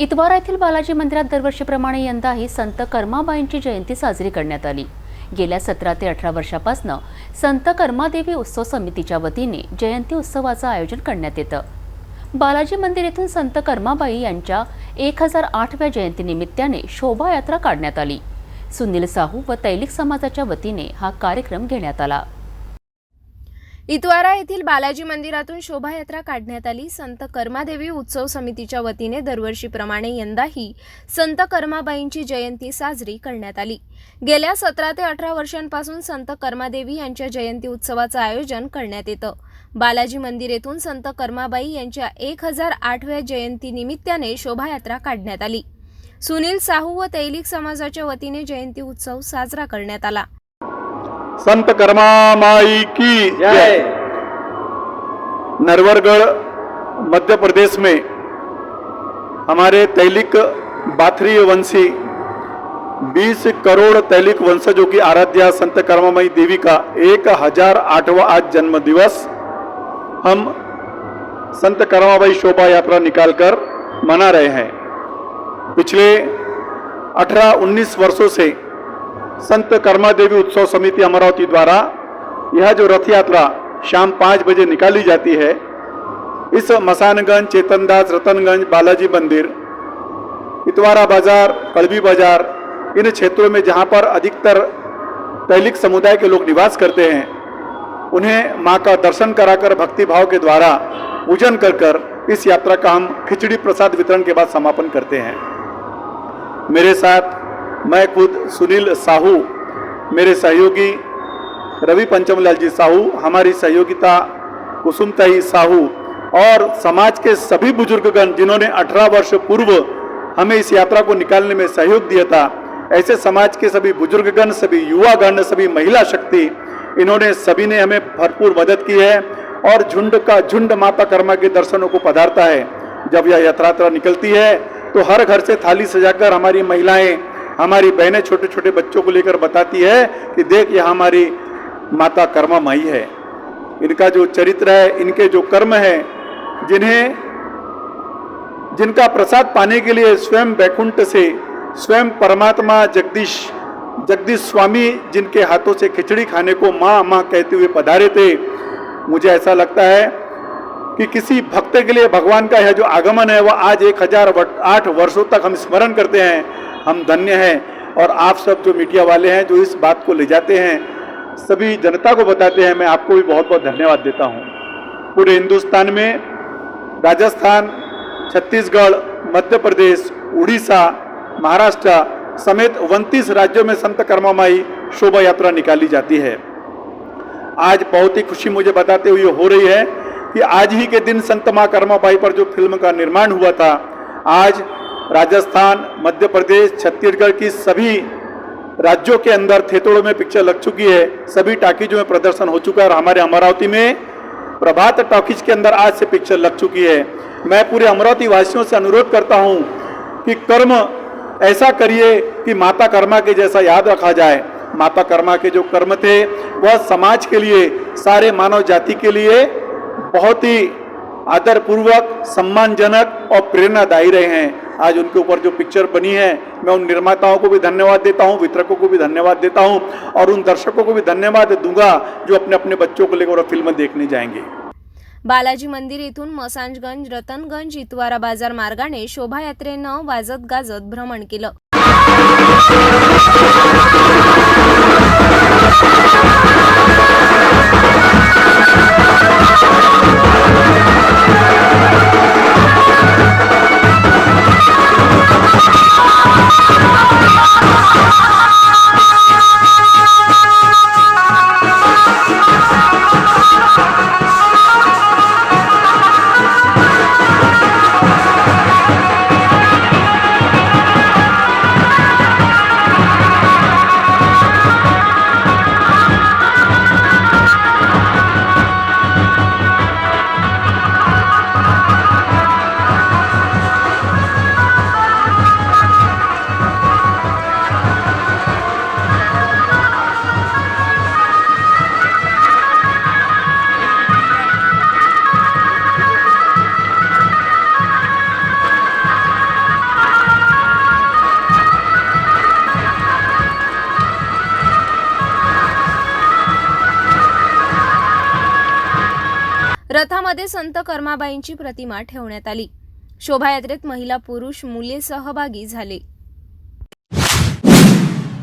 इतवारा येथील बालाजी मंदिरात दरवर्षीप्रमाणे यंदाही संत कर्माबाईंची जयंती साजरी करण्यात आली. गेल्या सतरा ते अठरा वर्षापासून संत कर्मादेवी उत्सव समितीच्या वतीने जयंती उत्सवाचं आयोजन करण्यात येतं. बालाजी मंदिर येथून संत कर्माबाई यांच्या एक हजार आठव्या जयंतीनिमित्ताने शोभायात्रा काढण्यात आली. सुनील साहू व तैलिक समाजाच्या वतीने हा कार्यक्रम घेण्यात आला. इतवारा येथील बालाजी मंदिरातून शोभायात्रा काढण्यात आली. संत कर्मादेवी उत्सव समितीच्या वतीने दरवर्षीप्रमाणे यंदाही संत कर्माबाईंची जयंती साजरी करण्यात आली. गेल्या सतरा ते अठरा वर्षांपासून संत कर्मादेवी यांच्या जयंती उत्सवाचं आयोजन करण्यात येतं. बालाजी मंदिर येथून संत कर्माबाई यांच्या एक हजार आठव्या जयंती निमित्ताने शोभायात्रा काढण्यात आली. सुनील साहू व तैलिक समाजाच्या वतीने जयंती उत्सव साजरा करण्यात आला. संत कर्मा माई की जय। नरवरगढ़ मध्य प्रदेश में हमारे तैलिक बाथरी वंशी 20 करोड़ तैलिक वंशजों की आराध्या संत कर्मामयी देवी का एक हज़ार आठवा आज जन्म दिवस हम संत कर्माबाई शोभा यात्रा निकालकर मना रहे हैं। पिछले 18-19 वर्षों से संत कर्मादेवी उत्सव समिति अमरावती द्वारा यह जो रथ यात्रा शाम पाँच बजे निकाली जाती है, इस मसानगंज, चेतनदास, रतनगंज, बालाजी मंदिर, इतवारा बाज़ार कड़वी बाज़ार, इन क्षेत्रों में जहाँ पर अधिकतर तैलिक समुदाय के लोग निवास करते हैं, उन्हें माँ का दर्शन कराकर, भक्ति भाव के द्वारा पूजन कर कर इस यात्रा का हम खिचड़ी प्रसाद वितरण के बाद समापन करते हैं। मेरे साथ मैं खुद सुनील साहू, मेरे सहयोगी रवि पंचमलाल जी साहू, हमारी सहयोगिता कुसुमताई साहू और समाज के सभी बुजुर्गगण जिन्होंने 18 वर्ष पूर्व हमें इस यात्रा को निकालने में सहयोग दिया था, ऐसे समाज के सभी बुजुर्गगण, सभी युवागण, सभी महिला शक्ति, इन्होंने सभी ने हमें भरपूर मदद की है और झुंड का झुंड माता कर्मा के दर्शनों को पधारता है। जब यह यात्रा निकलती है तो हर घर से थाली सजाकर हमारी महिलाएँ हमारी बहनें छोटे छोटे बच्चों को लेकर बताती है कि देख, यह हमारी माता कर्मा माई है। इनका जो चरित्र है, इनके जो कर्म है, जिन्हें, जिनका प्रसाद पाने के लिए स्वयं बैकुंठ से, स्वयं परमात्मा जगदीश जगदीश स्वामी जिनके हाथों से खिचड़ी खाने को माँ माँ कहते हुए पधारे थे, मुझे ऐसा लगता है कि किसी भक्त के लिए भगवान का यह जो आगमन है, वह आज एक हज़ार आठ वर्षों तक हम स्मरण करते हैं। हम धन्य हैं और आप सब जो मीडिया वाले हैं, जो इस बात को ले जाते हैं, सभी जनता को बताते हैं, मैं आपको भी बहुत बहुत धन्यवाद देता हूँ। पूरे हिंदुस्तान में राजस्थान, छत्तीसगढ़, मध्य प्रदेश, उड़ीसा, महाराष्ट्र समेत उनतीस राज्यों में संत कर्मामाई शोभा यात्रा निकाली जाती है। आज बहुत ही खुशी मुझे बताते हुए हो रही है कि आज ही के दिन संत माँ कर्माबाई पर जो फ़िल्म का निर्माण हुआ था, आज राजस्थान, मध्य प्रदेश, छत्तीसगढ़ की सभी राज्यों के अंदर थेतोड़ों में पिक्चर लग चुकी है। सभी टाकीजों में प्रदर्शन हो चुका है और हमारे अमरावती में प्रभात टॉकीज के अंदर आज से पिक्चर लग चुकी है। मैं पूरे अमरावती वासियों से अनुरोध करता हूँ कि कर्म ऐसा करिए कि माता कर्मा के जैसा याद रखा जाए। माता कर्मा के जो कर्म थे, वह समाज के लिए, सारे मानव जाति के लिए बहुत ही आदरपूर्वक, सम्मानजनक और प्रेरणादायी रहे हैं। आज उनके ऊपर जो पिक्चर बनी है मैं उन निर्माताओं को भी धन्यवाद देता हूँ वितरकों को भी धन्यवाद देता हूँ और उन दर्शकों को भी धन्यवाद दूंगा जो अपने अपने बच्चों को लेकर फिल्म देखने जाएंगे। बालाजी मंदिर येथून मसांजगंज रतनगंज इतवारा बाजार मार्गाने शोभायात्रेनं वाजत गाजत भ्रमण केलं. रथामध्ये संत कर्माबाईंची प्रतिमा ठेवण्यात आली. शोभायात्रेत महिला पुरुष मुले सहभागी झाले.